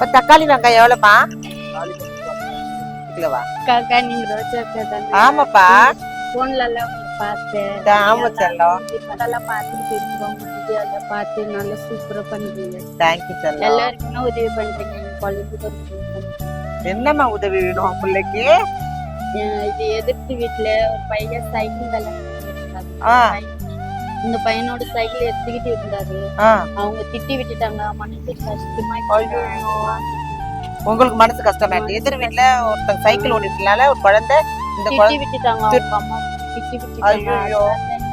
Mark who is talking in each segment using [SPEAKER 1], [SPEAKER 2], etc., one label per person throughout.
[SPEAKER 1] இப்ப தக்காளி வெங்காயம் எவ்வளோப்பா கிலோவா
[SPEAKER 2] அக்கா நீங்க ரோஜா அக்கா தானே?
[SPEAKER 1] ஆமாப்பா.
[SPEAKER 2] போன்ல எல்லாம் பார்த்தேன்.
[SPEAKER 1] ஆமா செல்லம்.
[SPEAKER 2] பார்த்துட்டு பார்த்து நல்லா சூப்பரா பண்றீங்க
[SPEAKER 1] தேங்க்யூ செல்லம்.
[SPEAKER 2] எல்லாருக்குமே உதவி பண்றீங்க. குழந்தைக்கு.
[SPEAKER 1] என்னம்மா உதவி வேணும் பிள்ளைக்கு?
[SPEAKER 2] இது எதிர்த்து வீட்டுல ஒரு பையன் சைக்கிள். இந்த பையனோட சைக்கிள் எடுத்துக்கிட்டு இருந்தாரு அவங்க திட்டி விட்டுட்டாங்க. மனசு கஷ்டமா.
[SPEAKER 1] உங்களுக்கு மனசு கஷ்டமா இருக்கு? எதிர் வீட்டுல ஒருத்தன் சைக்கிள் ஓடிட்டுனால ஒரு குழந்தை இந்த குழந்தை
[SPEAKER 2] விட்டுட்டாங்க அம்மா. திட்டி விட்டுட்டாங்க.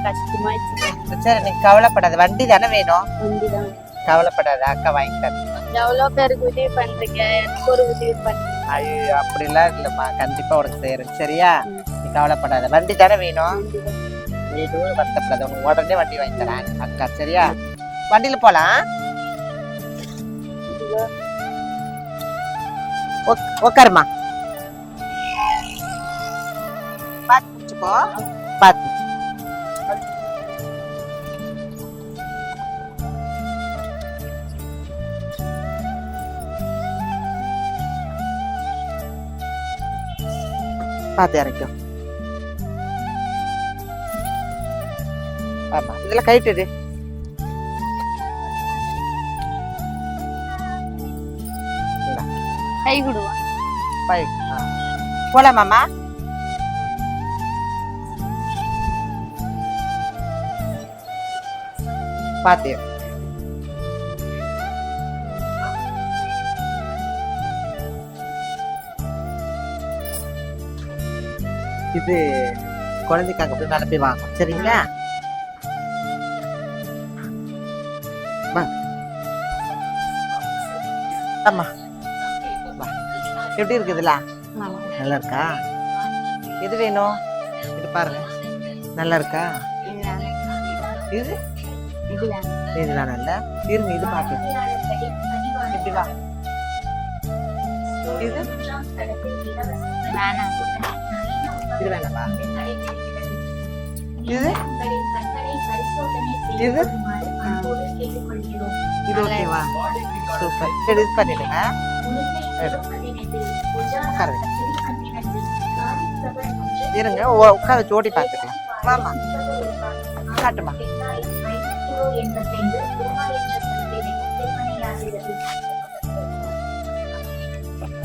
[SPEAKER 2] கஷ்டமாயிடுச்சு
[SPEAKER 1] சரி நீ கவலைப்படாத. வண்டி தானே வேணும்?
[SPEAKER 2] வந்துதான்
[SPEAKER 1] கவலைப்படாத. அக்கா வாங்கி தரேன்
[SPEAKER 2] எவ்வளவு பேருக்கு உதவி பண்றீங்க? எனக்கு ஒரு உதவி பண்ணுங்க
[SPEAKER 1] ஐயோ அப்படிலாம் இல்லம்மா. கண்டிப்பா உனக்கு செய்யறேன் சரியா. நீ கவலைப்படாத. வண்டி தானே வேணும்?
[SPEAKER 2] வந்துதான்.
[SPEAKER 1] வருத்தப்படாத உனக்கு உடனே வண்டி வாங்கி தரேன் அக்கா சரியா வண்டியில போலாம் உக்காருமா பார்த்து பாத்து பார்த்து பாத்து இறக்கும் ஆமா இதுல கைட்டுடு
[SPEAKER 2] கை கொடுவா.
[SPEAKER 1] பை. போலாமாம்மா பாத்து இது குழந்தைக்கு அங்க போய் மேல போய் வாங்க சரிங்களா? வா ஆமா வா எப்படி இருக்குதுல நல்லா இருக்கா. எது வேணும்? இது பாருங்க. நல்லா இருக்கா இது. இதுதான் நல்ல இருங்க இது பாக்க இப்படி வா. இது? இது வேணாமா? இது? இது? இது ஓகேவா சூப்பர். சரி இது பண்ணிடுங்க எடு. உட்காருங்க இருங்க உட்கார ஜோடி பார்த்துக்கலாம் வாமா காட்டுமா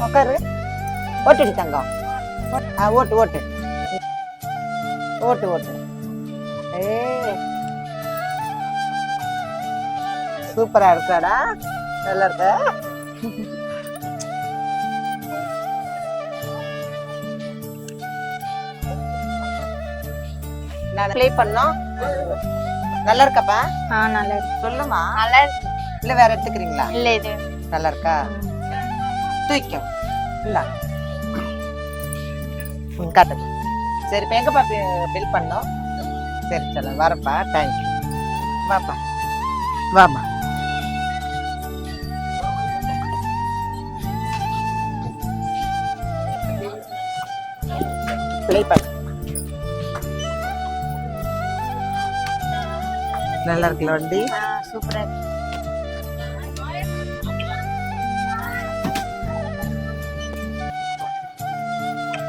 [SPEAKER 1] உட்காரு. ஓட்டுடி தங்கம். ஓட்டு ஓட்டு. ஓட்டு ஓட்டு. ஏ சூப்பரா இருக்காடா. நல்லா இருக்க? ப்ளே பண்ணோம் நல்லா இருக்காப்பா?
[SPEAKER 2] ஆ நல்லா இருக்கு.
[SPEAKER 1] சொல்லுமா?
[SPEAKER 2] நல்லா இருக்கு.
[SPEAKER 1] இல்ல வேற எடுத்துக்கிறீங்களா?
[SPEAKER 2] இல்ல இது.
[SPEAKER 1] நல்லா இருக்கா? தூக்கம் இல்ல காட்டுங்க சரி இப்போ எங்கப்பா பில் பண்ணோம் சரி சரி வரப்பா தேங்க்யூ வாப்பா. வாமா ப்ளே பண்ணு நல்லா இருக்குல்ல வண்டி
[SPEAKER 2] ஆ, சூப்பரா இருக்கு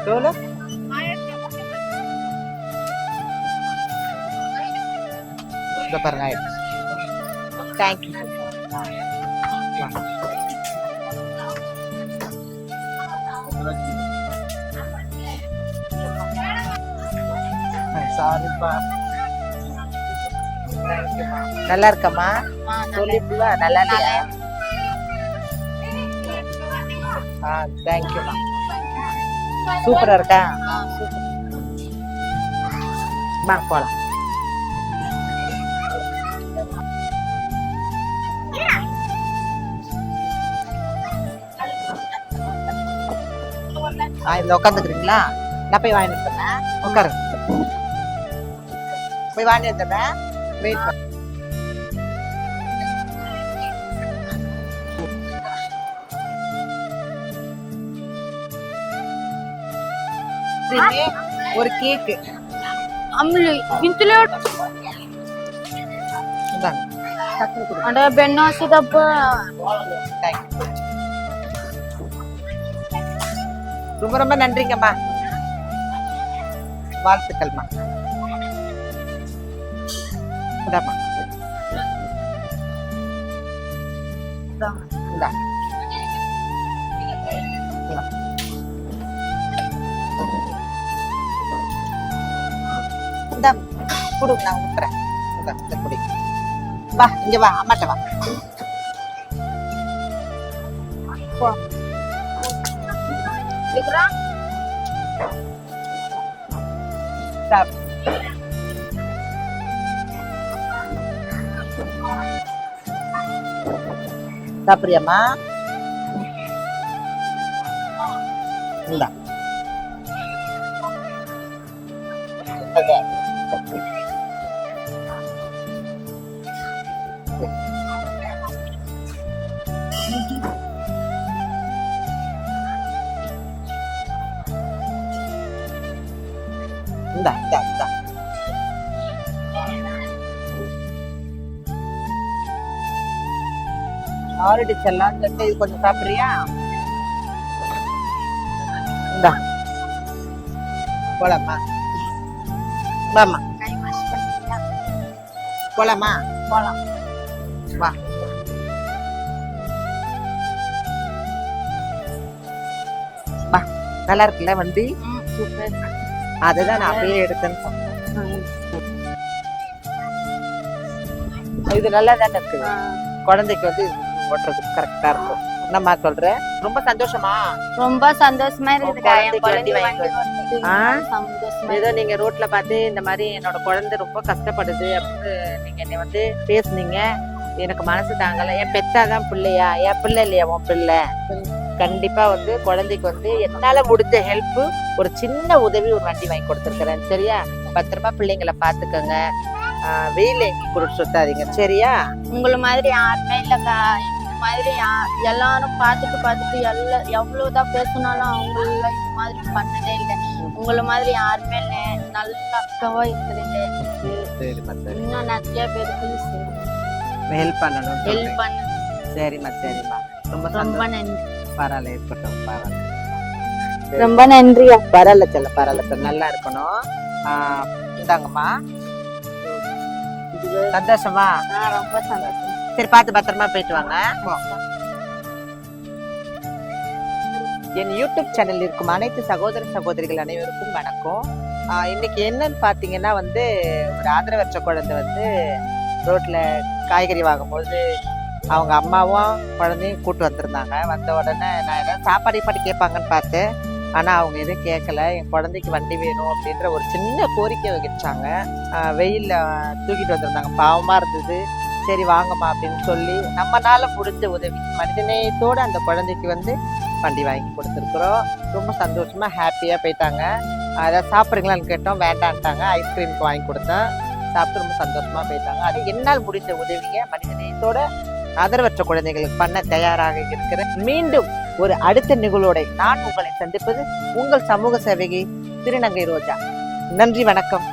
[SPEAKER 1] எவ்வளோ இந்த பாருங்க ஆயிடுச்சு தேங்க்யூ சாரிப்பா நல்லா இருக்கம்மா
[SPEAKER 2] ஆ, நல்லா
[SPEAKER 1] சொல்லிட்டுவா நல்லா இல்லையா ஆ தேங்க்யூம்மா சூப்பராக இருக்கா?
[SPEAKER 2] சூப்பர்
[SPEAKER 1] வா ஆ இதில் உட்காந்துக்கிறீங்களா நான் போய் வாங்கிட்டு வந்துடுறேன். உட்காரு போய் வாங்கி வந்துடுறேன் வெயிட் பண்ண ஒரு கேக்கு
[SPEAKER 2] అమ్ములు ఇంతలో
[SPEAKER 1] இந்தாங்க டக்குனு கொடுங்க
[SPEAKER 2] అంటే బెన్నాసి తప్ప
[SPEAKER 1] தேங்க்யூ ரொம்ப ரொம்ப நன்றிங்கம்மா வாழ்த்துக்கள்மா இந்தாம்மா இந்தா. இந்தா. இந்தா குடு நான் விட்டுறேன் இந்தா, இதை குடி வா இங்க வா அம்மாட்ட வா சாப்பிடு. சாப்பிடுறியாம்மா இந்தா இந்தா இந்தா இந்தா ஆல்ரெடி செல்லாம் சொல்லிட்டு இது கொஞ்சம் சாப்பிடுறியா? இந்தா. போலாமா? வாமா போலாமா?
[SPEAKER 2] போலாம்.
[SPEAKER 1] வா. வா. நல்லா இருக்குல்ல வண்டி?
[SPEAKER 2] சூப்பர்
[SPEAKER 1] அதுதான் நான் அப்படியே எடுத்தேன்னு சொன்னேன். இது நல்லா தானே இருக்குது குழந்தைக்கு வந்து ஓட்டுறதுக்கு கரெக்டா இருக்கும். என்னம்மா சொல்ற? ரொம்ப சந்தோஷமா?
[SPEAKER 2] ரொம்ப சந்தோஷமா? சந்தோஷமா
[SPEAKER 1] ஏதோ நீங்க ரோட்ல பார்த்து இந்த மாதிரி என்னோட குழந்தை ரொம்ப கஷ்டப்படுது அப்படின்னு நீங்க என்னை வந்து பேசுனீங்க. எனக்கு மனசு தாங்கல. என் பெத்தாதான் பிள்ளையா? என் பிள்ளை இல்லையா உன் பிள்ளை? கண்டிப்பா வந்து குழந்தைக்கு வந்து என்னால முடிஞ்ச ஹெல்ப் ஒரு சின்ன உதவி ஒரு வண்டி வாங்கி கொடுத்துருக்கிறேன். சரியா? பத்திரமா பிள்ளைங்களை பாத்துக்கோங்க வெயில எங்கேயும் கொடுத்து சுத்தாதீங்க. சரியா?
[SPEAKER 2] உங்களை மாதிரி யாருமே இல்லக்கா. இந்த மாதிரி எல்லாரும் பார்த்துட்டு பார்த்துட்டு எல்லா எவ்வளவுதான் பேசினாலும் அவங்கள இந்த மாதிரி பண்ணதே இல்லை. உங்களை மாதிரி யாருமே இல்லை. நல்ல அக்காவா இருக்கிறீங்க.
[SPEAKER 1] சரிம்மா சரி
[SPEAKER 2] இன்னும் நிறைய பேருக்கு
[SPEAKER 1] ஹெல்ப் பண்ணணும்
[SPEAKER 2] ஹெல்ப் பண்ண.
[SPEAKER 1] சரிம்மா சரிம்மா ரொம்ப
[SPEAKER 2] ரொம்ப
[SPEAKER 1] சந்தோஷம்.
[SPEAKER 2] நன்றி.
[SPEAKER 1] பரவாயில்ல இருக்கட்டும் பரவாயில்ல
[SPEAKER 2] ரொம்ப நன்றி
[SPEAKER 1] பரவாயில்ல செல்ல பரவாயில்ல சார் நல்லா இருக்கணும். இந்தாங்கம்மா. சந்தோஷமா?
[SPEAKER 2] ரொம்ப சந்தோஷம்.
[SPEAKER 1] சரி பார்த்து பத்திரமா போயிட்டு வாங்க. என் யூடியூப் சேனல் இருக்கும் அனைத்து சகோதர சகோதரிகள் அனைவருக்கும் வணக்கம். இன்னைக்கு என்னன்னு பார்த்தீங்கன்னா வந்து ஒரு ஆதரவற்ற குழந்தை வந்து ரோட்ல காய்கறி வாங்கும்போது அவங்க அம்மாவும் குழந்தையும் கூட்டு வந்திருந்தாங்க. வந்த உடனே நான் ஏதாவது சாப்பாடு பாட்டு கேட்பாங்கன்னு பார்த்தேன். ஆனால் அவங்க எதுவும் கேட்கல. என் குழந்தைக்கு வண்டி வேணும் அப்படின்ற ஒரு சின்ன கோரிக்கை வகிச்சாங்க வெயிலில் தூக்கிட்டு வந்திருந்தாங்க. பாவமாக இருந்தது. சரி வாங்கம்மா அப்படின்னு சொல்லி நம்மனால முடிஞ்ச உதவி மனிதநேயத்தோடு அந்த குழந்தைக்கு வந்து வண்டி வாங்கி கொடுத்துருக்குறோம். ரொம்ப சந்தோஷமாக ஹாப்பியாக போயிட்டாங்க. அதை சாப்பிட்றீங்களான்னு கேட்டோம் வேண்டான்ட்டாங்க. ஐஸ்கிரீமுக்கு வாங்கி கொடுத்தேன். சாப்பிட்டு ரொம்ப சந்தோஷமாக போயிட்டாங்க. அது என்னால் முடிஞ்ச உதவியை மனிதநேயத்தோட ஆதரவற்ற குழந்தைகளுக்கு பண்ண தயாராக இருக்கிறேன். மீண்டும் ஒரு அடுத்த நிகழ்வோட நான் உங்களை சந்திப்பது உங்கள் சமூக சேவகி திருநங்கை ரோஜா. நன்றி வணக்கம்.